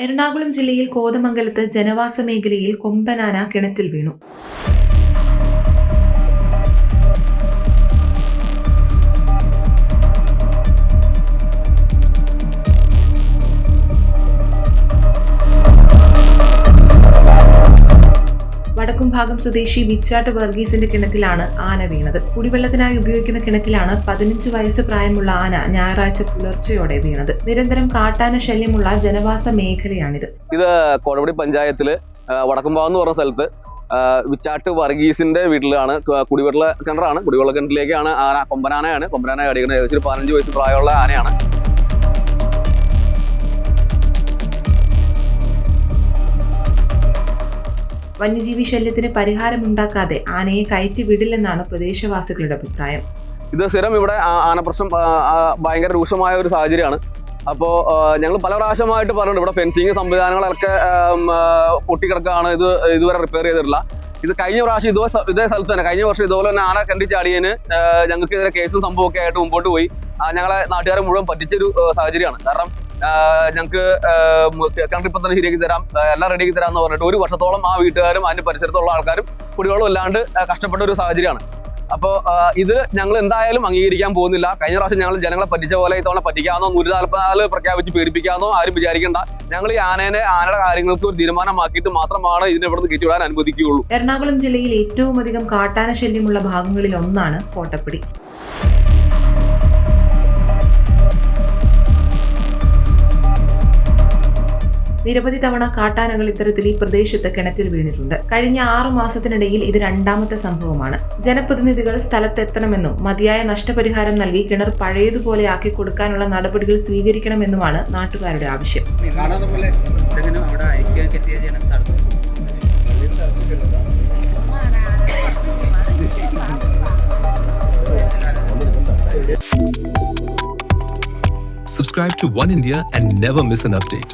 എറണാകുളം ജില്ലയിൽ കോതമംഗലത്ത് ജനവാസ മേഖലയിൽ കൊമ്പനാന കിണറ്റിൽ വീണു വടക്കുംഭാഗം സ്വദേശി വിച്ചാട്ട് വർഗീസിന്റെ കിണറ്റിലാണ് ആന വീണത്. കുടിവെള്ളത്തിനായി ഉപയോഗിക്കുന്ന കിണറ്റിലാണ് പതിനഞ്ച് വയസ്സ് പ്രായമുള്ള ആന ഞായറാഴ്ച പുലർച്ചെയോടെ വീണത്. നിരന്തരം കാട്ടാന ശല്യമുള്ള ജനവാസ മേഖലയാണിത്. ഇത് കോടപടി പഞ്ചായത്തിൽ ആ, വടക്കുംപാവ് എന്ന് പറഞ്ഞ സ്ഥലത്ത് വിച്ചാട്ട് വർഗീസിന്റെ വീട്ടിലാണ് കുടിവെള്ള കിണറാണ്. കുടിവെള്ള കിണറ്റിലേക്കാണ് ആന കൊമ്പനാനയാണ്. കൊമ്പനാന അടിക്കുന്നത് ഏകദേശം ഒരു പതിനഞ്ച് വയസ്സ് പ്രായമുള്ള ആനയാണ്. വന്യജീവി ശല്യത്തിന് പരിഹാരമുണ്ടാക്കാതെ ആനയെ കയറ്റി വിടില്ലെന്നാണ് പ്രദേശവാസികളുടെ അഭിപ്രായം. ഇത് സ്ഥിരം ഇവിടെ ആനപ്രശ്നം ഭയങ്കര രൂക്ഷമായ ഒരു സാഹചര്യമാണ്. അപ്പോൾ ഞങ്ങൾ പല പ്രാവശ്യമായിട്ട് പറഞ്ഞിട്ടുണ്ട് ഇവിടെ ഫെൻസിങ് സംവിധാനങ്ങളൊക്കെ പൊട്ടിക്കിടക്കാണ് ഇത് ഇതുവരെ റിപ്പയർ ചെയ്തിട്ടില്ല. ഇത് കഴിഞ്ഞ പ്രാവശ്യം ഇതേ ഇതേ സ്ഥലത്ത് തന്നെ കഴിഞ്ഞ വർഷം ഇതുപോലെ തന്നെ ആന കണ്ടി ചാടിയതിന് ഞങ്ങൾക്ക് ഇതിലെ കേസും സംഭവമൊക്കെ ആയിട്ട് മുമ്പോട്ട് പോയി. ഞങ്ങളെ നാട്ടുകാരെ മുഴുവൻ പറ്റിച്ചൊരു സാഹചര്യമാണ്. കാരണം ഞങ്ങൾക്ക് തന്നെ ശരിയാക്കി തരാം. എല്ലാം റെഡിയാക്കി തരാം എന്ന് പറഞ്ഞിട്ട് ഒരു വർഷത്തോളം ആ വീട്ടുകാരും അതിന്റെ പരിസരത്തുള്ള ആൾക്കാരും കുടിവെള്ളം ഇല്ലാണ്ട് കഷ്ടപ്പെട്ട ഒരു സാഹചര്യമാണ്. അപ്പോൾ ഇത് ഞങ്ങൾ എന്തായാലും അംഗീകരിക്കാൻ പോകുന്നില്ല. കഴിഞ്ഞ പ്രാവശ്യം ഞങ്ങൾ ജനങ്ങളെ പറ്റിച്ച പോലെ ഇത്തവണ പറ്റിക്കാന്നോ നൂറ്റിനാൽപ്പത്തിനാല് പ്രഖ്യാപിച്ച് പേടിപ്പിക്കാന്നോ ആരും വിചാരിക്കേണ്ട. ഞങ്ങൾ ഈ ആനേനെ ആനയുടെ കാര്യങ്ങൾക്ക് ഒരു തീരുമാനമാക്കിയിട്ട് മാത്രമാണ് ഇതിനെ ഇവിടുന്ന് കയറ്റിവിടാൻ അനുവദിക്കുകയുള്ളൂ. എറണാകുളം ജില്ലയിൽ ഏറ്റവും അധികം കാട്ടാന ശല്യമുള്ള ഭാഗങ്ങളിൽ ഒന്നാണ് കോട്ടപ്പടി. നിരവധി തവണ കാട്ടാനകൾ ഇത്തരത്തിൽ ഈ പ്രദേശത്ത് കിണറ്റിൽ വീണിട്ടുണ്ട്. കഴിഞ്ഞ ആറു മാസത്തിനിടയിൽ ഇത് രണ്ടാമത്തെ സംഭവമാണ്. ജനപ്രതിനിധികൾ സ്ഥലത്തെത്തണമെന്നും മതിയായ നഷ്ടപരിഹാരം നൽകി കിണർ പഴയതുപോലെ ആക്കി കൊടുക്കാനുള്ള നടപടികൾ സ്വീകരിക്കണമെന്നുമാണ് നാട്ടുകാരുടെ ആവശ്യം. Subscribe to One India and never miss an update.